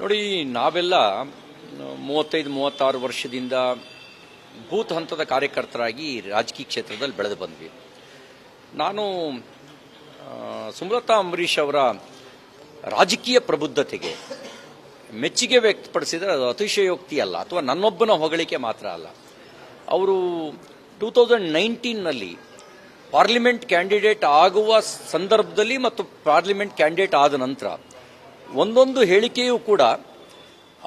ನೋಡಿ, ನಾವೆಲ್ಲ ಮೂವತ್ತೈದು, ಮೂವತ್ತಾರು ವರ್ಷದಿಂದ ಬೂತ್ ಹಂತದ ಕಾರ್ಯಕರ್ತರಾಗಿ ರಾಜಕೀಯ ಕ್ಷೇತ್ರದಲ್ಲಿ ಬೆಳೆದು ಬಂದ್ವಿ. ನಾನು ಸುಮಲತಾ ಅಂಬರೀಷ್ ಅವರ ರಾಜಕೀಯ ಪ್ರಬುದ್ಧತೆಗೆ ಮೆಚ್ಚುಗೆ ವ್ಯಕ್ತಪಡಿಸಿದರೆ ಅದು ಅತಿಶಯೋಕ್ತಿ ಅಲ್ಲ, ಅಥವಾ ನನ್ನೊಬ್ಬನ ಹೊಗಳಿಕೆ ಮಾತ್ರ ಅಲ್ಲ. ಅವರು ಟೂ ತೌಸಂಡ್ ನೈನ್ಟೀನ್ನಲ್ಲಿ ಪಾರ್ಲಿಮೆಂಟ್ ಕ್ಯಾಂಡಿಡೇಟ್ ಆಗುವ ಸಂದರ್ಭದಲ್ಲಿ ಮತ್ತು ಪಾರ್ಲಿಮೆಂಟ್ ಕ್ಯಾಂಡಿಡೇಟ್ ಆದ ನಂತರ ಒಂದೊಂದು ಹೇಳಿಕೆಯೂ ಕೂಡ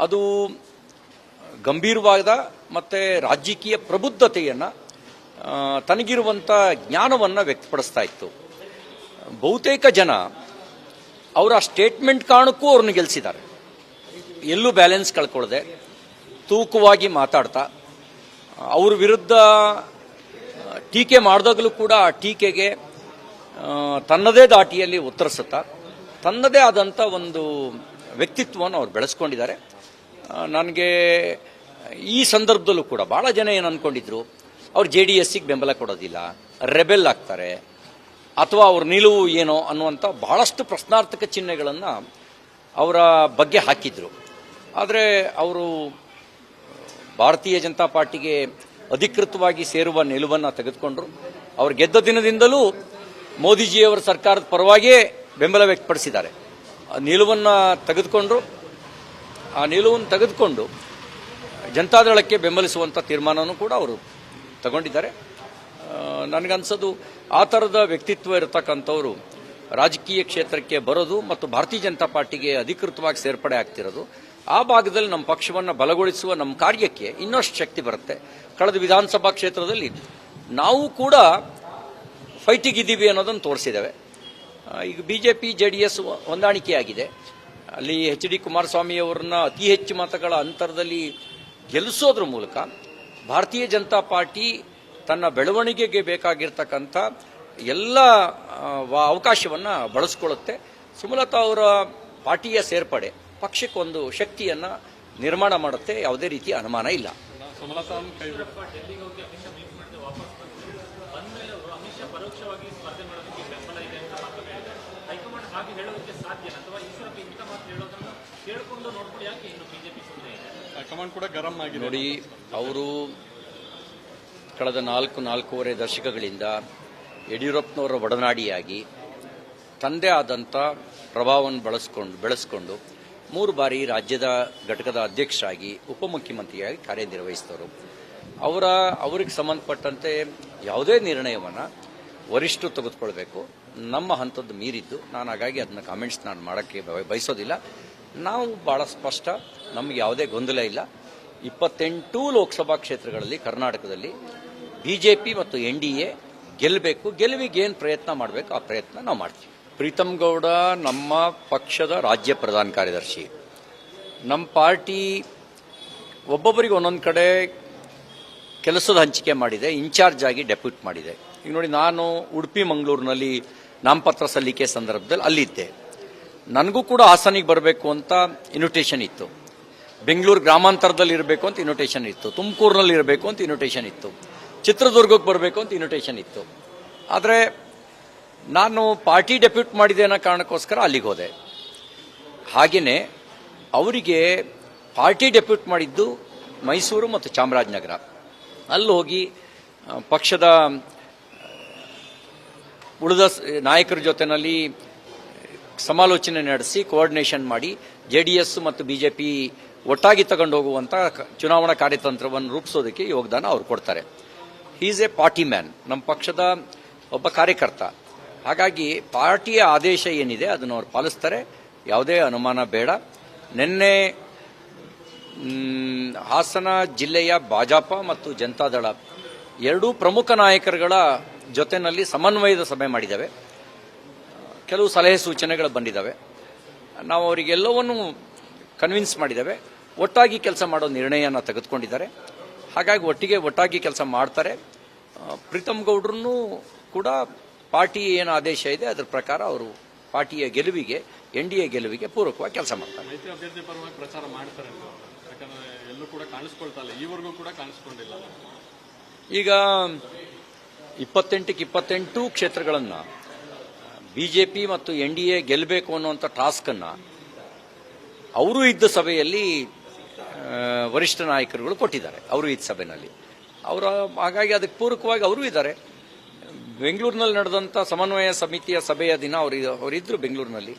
ಅದು ಗಂಭೀರವಾದ ಮತ್ತು ರಾಜಕೀಯ ಪ್ರಬುದ್ಧತೆಯನ್ನು ತನಗಿರುವಂಥ ಜ್ಞಾನವನ್ನು ವ್ಯಕ್ತಪಡಿಸ್ತಾ ಇತ್ತು. ಬಹುತೇಕ ಜನ ಅವರ ಸ್ಟೇಟ್ಮೆಂಟ್ ಕಾರಣಕ್ಕೂ ಅವ್ರನ್ನ ಗೆಲ್ಲಿಸಿದ್ದಾರೆ ಎಲ್ಲೂ ಬ್ಯಾಲೆನ್ಸ್ ಕಳ್ಕೊಳ್ಳದೆ ತೂಕವಾಗಿ ಮಾತಾಡ್ತಾ, ಅವ್ರ ವಿರುದ್ಧ ಟೀಕೆ ಮಾಡಿದಾಗಲೂ ಕೂಡ ಆ ಟೀಕೆಗೆ ತನ್ನದೇ ದಾಟಿಯಲ್ಲಿ ಉತ್ತರಿಸುತ್ತಾ, ತನ್ನದೇ ಆದಂಥ ಒಂದು ವ್ಯಕ್ತಿತ್ವವನ್ನು ಅವ್ರು ಬೆಳೆಸ್ಕೊಂಡಿದ್ದಾರೆ. ನನಗೆ ಈ ಸಂದರ್ಭದಲ್ಲೂ ಕೂಡ ಭಾಳ ಜನ ಏನು ಅಂದ್ಕೊಂಡಿದ್ರು ಅವ್ರು ಜೆ ಡಿ ಎಸ್ಸಿಗೆ ಬೆಂಬಲ ಕೊಡೋದಿಲ್ಲ, ರೆಬೆಲ್ ಆಗ್ತಾರೆ, ಅಥವಾ ಅವ್ರ ನಿಲುವು ಏನೋ ಅನ್ನುವಂಥ ಬಹಳಷ್ಟು ಪ್ರಶ್ನಾರ್ಥಕ ಚಿಹ್ನೆಗಳನ್ನು ಅವರ ಬಗ್ಗೆ ಹಾಕಿದ್ರು. ಆದರೆ ಅವರು ಭಾರತೀಯ ಜನತಾ ಪಾರ್ಟಿಗೆ ಅಧಿಕೃತವಾಗಿ ಸೇರುವ ನಿಲುವನ್ನು ತೆಗೆದುಕೊಂಡ್ರು. ಅವರು ಗೆದ್ದ ದಿನದಿಂದಲೂ ಮೋದಿಜಿಯವರ ಸರ್ಕಾರದ ಪರವಾಗಿಯೇ ಬೆಂಬಲ ವ್ಯಕ್ತಪಡಿಸಿದ್ದಾರೆ. ಆ ನಿಲುವನ್ನು ತೆಗೆದುಕೊಂಡ್ರು. ಆ ನಿಲುವನ್ನು ತೆಗೆದುಕೊಂಡು ಜನತಾದಳಕ್ಕೆ ಬೆಂಬಲಿಸುವಂಥ ತೀರ್ಮಾನವೂ ಕೂಡ ಅವರು ತಗೊಂಡಿದ್ದಾರೆ. ನನಗನ್ಸೋದು ಆ ಥರದ ವ್ಯಕ್ತಿತ್ವ ಇರತಕ್ಕಂಥವ್ರು ರಾಜಕೀಯ ಕ್ಷೇತ್ರಕ್ಕೆ ಬರೋದು ಮತ್ತು ಭಾರತೀಯ ಜನತಾ ಪಾರ್ಟಿಗೆ ಅಧಿಕೃತವಾಗಿ ಸೇರ್ಪಡೆ ಆಗ್ತಿರೋದು, ಆ ಭಾಗದಲ್ಲಿ ನಮ್ಮ ಪಕ್ಷವನ್ನು ಬಲಗೊಳಿಸುವ ನಮ್ಮ ಕಾರ್ಯಕ್ಕೆ ಇನ್ನಷ್ಟು ಶಕ್ತಿ ಬರುತ್ತೆ. ಕಳೆದ ವಿಧಾನಸಭಾ ಕ್ಷೇತ್ರದಲ್ಲಿ ನಾವು ಕೂಡ ಫೈಟಿಗೆ ಇದ್ದೀವಿ ಅನ್ನೋದನ್ನು ತೋರಿಸಿದ್ದೇವೆ. ಈಗ B J P J D S ಹೊಂದಾಣಿಕೆಯಾಗಿದೆ. ಅಲ್ಲಿ ಎಚ್ ಡಿ ಕುಮಾರಸ್ವಾಮಿ ಅವರನ್ನ ಅತಿ ಹೆಚ್ಚು ಮತಗಳ ಅಂತರದಲ್ಲಿ ಗೆಲ್ಲಿಸೋದ್ರ ಮೂಲಕ ಭಾರತೀಯ ಜನತಾ ಪಾರ್ಟಿ ತನ್ನ ಬೆಳವಣಿಗೆಗೆ ಬೇಕಾಗಿರ್ತಕ್ಕಂಥ ಎಲ್ಲ ಅವಕಾಶವನ್ನು ವ- ಅವಕಾಶವನ್ನ ಬಳಸ್ಕೊಳ್ಳುತ್ತೆ. ಸುಮಲತಾ ಅವರ ಪಾರ್ಟಿಯ ಸೇರ್ಪಡೆ ಪಕ್ಷಕ್ಕೊಂದು ಶಕ್ತಿಯನ್ನು ನಿರ್ಮಾಣ ಮಾಡುತ್ತೆ ಯಾವುದೇ ರೀತಿಯ ಅನುಮಾನ ಇಲ್ಲ. ನೋಡಿ ಅವರು ಕಳೆದ ನಾಲ್ಕು ನಾಲ್ಕೂವರೆ ದಶಕಗಳಿಂದ ಯಡಿಯೂರಪ್ಪನವರ ಒಡನಾಡಿಯಾಗಿ ತಂದೆ ಆದಂಥ ಪ್ರಭಾವವನ್ನು ಬಳಸ್ಕೊಂಡು ಬೆಳೆಸ್ಕೊಂಡು ಮೂರು ಬಾರಿ ರಾಜ್ಯದ ಘಟಕದ ಅಧ್ಯಕ್ಷರಾಗಿ, ಉಪಮುಖ್ಯಮಂತ್ರಿಯಾಗಿ ಕಾರ್ಯನಿರ್ವಹಿಸಿದವರು. ಅವರ ಅವ್ರಿಗೆ ಸಂಬಂಧಪಟ್ಟಂತೆ ಯಾವುದೇ ನಿರ್ಣಯವನ್ನು ವರಿಷ್ಠರು ತೆಗೆದುಕೊಳ್ಬೇಕು. ನಮ್ಮ ಹಂತದ್ದು ಮೀರಿದ್ದು. ನಾನು ಹಾಗಾಗಿ ಅದನ್ನ ಕಾಮೆಂಟ್ಸ್ ನಾನು ಮಾಡೋಕ್ಕೆ ಬಯ- ಬಯಸೋದಿಲ್ಲ. ನಾವು ಭಾಳ ಸ್ಪಷ್ಟ. ನಮಗೆ ಯಾವುದೇ ಗೊಂದಲ ಇಲ್ಲ. ಇಪ್ಪತ್ತೆಂಟು ಲೋಕಸಭಾ ಕ್ಷೇತ್ರಗಳಲ್ಲಿ ಕರ್ನಾಟಕದಲ್ಲಿ ಬಿಜೆಪಿ ಮತ್ತು ಎನ್ ಡಿ ಎ ಗೆಲ್ಲಬೇಕು ಗೆಲುವಿಗೆ ಏನು ಪ್ರಯತ್ನ ಮಾಡಬೇಕು, ಆ ಪ್ರಯತ್ನ ನಾವು ಮಾಡ್ತೀವಿ. ಪ್ರೀತಮ್ ಗೌಡ ನಮ್ಮ ಪಕ್ಷದ ರಾಜ್ಯ ಪ್ರಧಾನ ಕಾರ್ಯದರ್ಶಿ. ನಮ್ಮ ಪಾರ್ಟಿ ಒಬ್ಬೊಬ್ಬರಿಗೆ ಒಂದೊಂದು ಕಡೆ ಕೆಲಸದ ಹಂಚಿಕೆ ಮಾಡಿದೆ, ಇನ್ಚಾರ್ಜ್ ಆಗಿ ಡೆಪ್ಯೂಟ್ ಮಾಡಿದೆ. ಈಗ ನೋಡಿ, ನಾನು ಉಡುಪಿ, ಮಂಗಳೂರಿನಲ್ಲಿ ನಾಮಪತ್ರ ಸಲ್ಲಿಕೆ ಸಂದರ್ಭದಲ್ಲಿ ಅಲ್ಲಿದ್ದೆ. ನನಗೂ ಕೂಡ ಹಾಸನಿಗೆ ಬರಬೇಕು ಅಂತ ಇನ್ವಿಟೇಷನ್ ಇತ್ತು. ಬೆಂಗಳೂರು ಗ್ರಾಮಾಂತರದಲ್ಲಿ ಇರಬೇಕು ಅಂತ ಇನ್ವಿಟೇಷನ್ ಇತ್ತು. ತುಮಕೂರಿನಲ್ಲಿ ಇರಬೇಕು ಅಂತ ಇನ್ವಿಟೇಷನ್ ಇತ್ತು. ಚಿತ್ರದುರ್ಗಕ್ಕೆ ಬರಬೇಕು ಅಂತ ಇನ್ವಿಟೇಷನ್ ಇತ್ತು. ಆದರೆ ನಾನು ಪಾರ್ಟಿ ಡೆಪ್ಯೂಟ್ ಮಾಡಿದೆ ಅನ್ನೋ ಕಾರಣಕ್ಕೋಸ್ಕರ ಅಲ್ಲಿಗೆ ಹೋದೆ. ಹಾಗೆಯೇ ಅವರಿಗೆ ಪಾರ್ಟಿ ಡೆಪ್ಯೂಟ್ ಮಾಡಿದ್ದು ಮೈಸೂರು ಮತ್ತು ಚಾಮರಾಜನಗರ. ಅಲ್ಲಿ ಹೋಗಿ ಪಕ್ಷದ ಉಳಿದ ನಾಯಕರ ಜೊತೆನಲ್ಲಿ ಸಮಾಲೋಚನೆ ನಡೆಸಿ ಕೋಆರ್ಡಿನೇಷನ್ ಮಾಡಿ ಜೆ ಡಿ ಎಸ್ ಮತ್ತು ಬಿ ಜೆ ಪಿ ಒಟ್ಟಾಗಿ ತಗೊಂಡು ಹೋಗುವಂಥ ಚುನಾವಣಾ ಕಾರ್ಯತಂತ್ರವನ್ನು ರೂಪಿಸೋದಕ್ಕೆ ಯೋಗದಾನ ಅವ್ರು ಕೊಡ್ತಾರೆ. Is a party man. ನಮ್ಮ ಪಕ್ಷದ ಒಬ್ಬ ಕಾರ್ಯಕರ್ತ. ಹಾಗಾಗಿ ಪಾರ್ಟಿಯ ಆದೇಶ ಏನಿದೆ ಅದನ್ನು ಅವ್ರು ಪಾಲಿಸ್ತಾರೆ. ಯಾವುದೇ ಅನುಮಾನ ಬೇಡ. ನಿನ್ನೆ ಹಾಸನ ಜಿಲ್ಲೆಯ ಭಾಜಪ ಮತ್ತು ಜನತಾದಳ ಎರಡೂ ಪ್ರಮುಖ ನಾಯಕರುಗಳ ಜೊತೆಯಲ್ಲಿ ಸಮನ್ವಯದ ಸಭೆ ಮಾಡಿದ್ದಾವೆ. ಕೆಲವು ಸಲಹೆ ಸೂಚನೆಗಳು ಬಂದಿದ್ದಾವೆ. ನಾವು ಅವರಿಗೆಲ್ಲವನ್ನು ಕನ್ವಿನ್ಸ್ ಮಾಡಿದ್ದಾವೆ. ಒಟ್ಟಾಗಿ ಕೆಲಸ ಮಾಡೋ ನಿರ್ಣಯನ ತೆಗೆದುಕೊಂಡಿದ್ದಾರೆ. ಹಾಗಾಗಿ ಒಟ್ಟಿಗೆ ಒಟ್ಟಾಗಿ ಕೆಲಸ ಮಾಡ್ತಾರೆ. ಪ್ರೀತಮ್ ಗೌಡ್ರನ್ನು ಕೂಡ ಪಾರ್ಟಿ ಏನು ಆದೇಶ ಇದೆ ಅದರ ಪ್ರಕಾರ ಅವರು ಪಾರ್ಟಿಯ ಗೆಲುವಿಗೆ ಎನ್ ಡಿ ಎ ಗೆಲುವಿಗೆ ಪೂರಕವಾಗಿ ಕೆಲಸ ಮಾಡ್ತಾರೆ. ಮೈತ್ರಿ ಅಭ್ಯರ್ಥಿ ಪರವಾಗಿ ಪ್ರಚಾರ ಮಾಡ್ತಾರೆ. ಯಾಕಂದ್ರೆ ಎಲ್ಲೂ ಕೂಡ ಕಾಣಿಸ್ಕೊಳ್ತಾ ಇಲ್ಲ. ಈವರೆಗೂ ಕೂಡ ಕಾಣಿಸ್ಕೊಂಡಿಲ್ಲ. ಈಗ ಇಪ್ಪತ್ತೆಂಟಕ್ಕೆ ಇಪ್ಪತ್ತೆಂಟು ಕ್ಷೇತ್ರಗಳನ್ನು ಬಿ ಜೆ ಪಿ ಮತ್ತು ಎನ್ ಡಿ ಎ ಗೆಲ್ಲಬೇಕು ಅನ್ನುವಂಥ ಟಾಸ್ಕನ್ನು ಅವರು ಇದ್ದ ಸಭೆಯಲ್ಲಿ ವರಿಷ್ಠ ನಾಯಕರುಗಳು ಕೊಟ್ಟಿದ್ದಾರೆ ಅವರು ಇದ್ದ ಸಭೆಯಲ್ಲಿ ಅವರ, ಹಾಗಾಗಿ ಅದಕ್ಕೆ ಪೂರಕವಾಗಿ ಅವರು ಇದ್ದಾರೆ. ಬೆಂಗಳೂರಿನಲ್ಲಿ ನಡೆದಂಥ ಸಮನ್ವಯ ಸಮಿತಿಯ ಸಭೆಯ ದಿನ ಅವರು ಅವರಿದ್ದರು ಬೆಂಗಳೂರಿನಲ್ಲಿ.